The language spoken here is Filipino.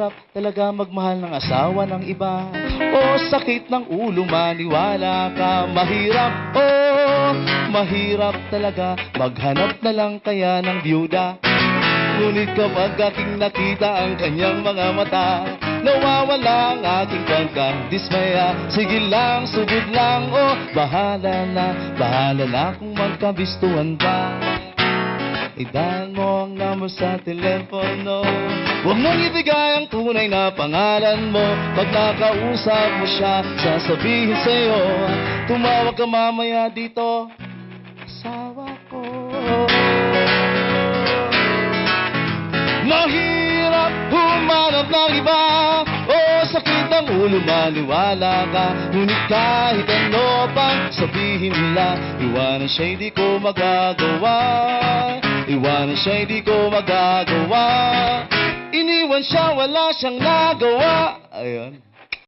Mahirap talaga magmahal ng asawa ng iba. O sakit ng ulo maniwala ka Mahirap, oh Mahirap talaga Maghanap na lang kaya ng byuda Ngunit kapag aking nakita ang kanyang mga mata Nawawala ang aking pagkadismaya. Sige lang, sugod lang, oh Bahala na, bahala na kung magkabistuhan pa Idahan mo ang number sa telepono. Huwag mong ibigay ang tunay na pangalan mo. Pag nakausap mo siya, sasabihin sa'yo Tumawag ka mamaya dito. Asawa ko. Mahirap humanap ng iba. O sakit ng ulo maniwala ka. Ngunit kahit ano pang sabihin nila Iwanan siya hindi ko magagawa Iwanan siya hindi ko magagawa. Iniwan siya wala siyang nagawa. Ayun